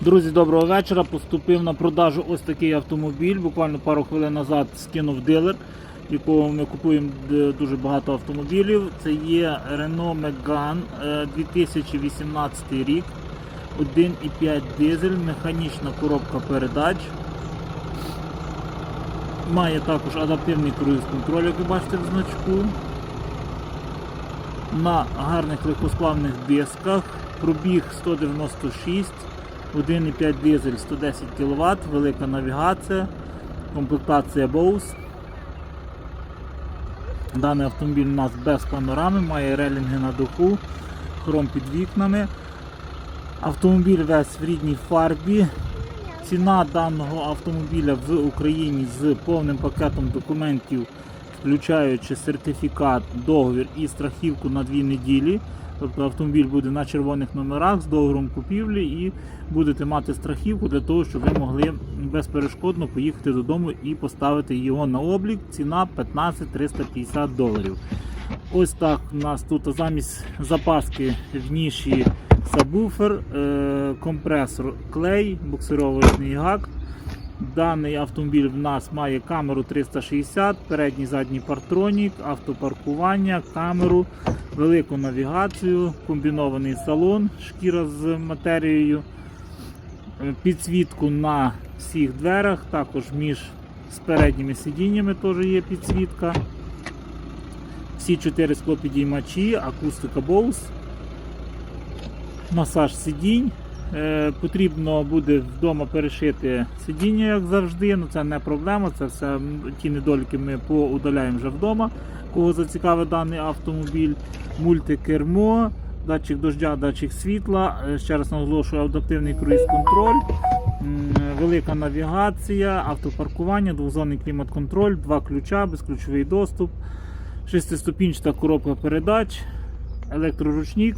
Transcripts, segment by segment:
Друзі, доброго вечора. Поступив на продажу ось такий автомобіль. Буквально пару хвилин назад скинув дилер, якого ми купуємо дуже багато автомобілів. Це є Renault Megane е, 2018 рік, 1,5 дизель, механічна коробка передач. Має також адаптивний круїз-контроль, як ви бачите в значку. На гарних легкосплавних дисках. Пробіг 196, 1,5 дизель 110 кВт, велика навігація, комплектація Bose. Даний автомобіль у нас без панорами, має релінги на даху, хром під вікнами. Автомобіль весь в рідній фарбі. Ціна даного автомобіля в Україні з повним пакетом документів, включаючи сертифікат, договір і страхівку на дві неділі. Тобто автомобіль буде на червоних номерах з договором купівлі і будете мати страхівку для того, щоб ви могли безперешкодно поїхати додому і поставити його на облік. Ціна 15 350 доларів. Ось так у нас тут замість запаски в ніші сабвуфер, е, компресор клей, буксировочний гак. Даний автомобіль в нас має камеру 360, передній задній партронік, автопаркування, камеру, велику навігацію, комбінований салон, шкіра з матерією, е, підсвітку на всіх дверях, також між з передніми сидіннями теж є підсвітка. Всі чотири склопідіймачі, акустика Bose, масаж сидінь. Е, потрібно буде вдома перешити сидіння, як завжди. Ну це не проблема. Це все ті недоліки ми поудаляємо вже вдома. Кого зацікавить даний автомобіль, мультикермо, датчик дождя, датчик світла. Е, Ще раз наголошую, адаптивний круїз-контроль, велика навігація, автопаркування, двозонний клімат-контроль, два ключа, безключовий доступ, шестиступінчата коробка передач, електроручник.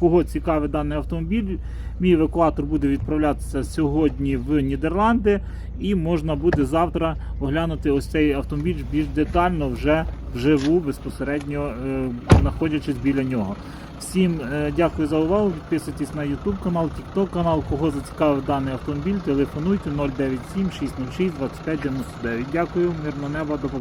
Кого цікавить даний автомобіль, мій евакуатор буде відправлятися сьогодні в Нідерланди, і можна буде завтра оглянути ось цей автомобіль більш детально вже вживу, безпосередньо е, знаходячись біля нього. Всім е, дякую за увагу. Підписуйтесь на YouTube канал, TikTok канал. Кого зацікавив даний автомобіль, телефонуйте 097 606 2599. Дякую, мирного неба, до побачення.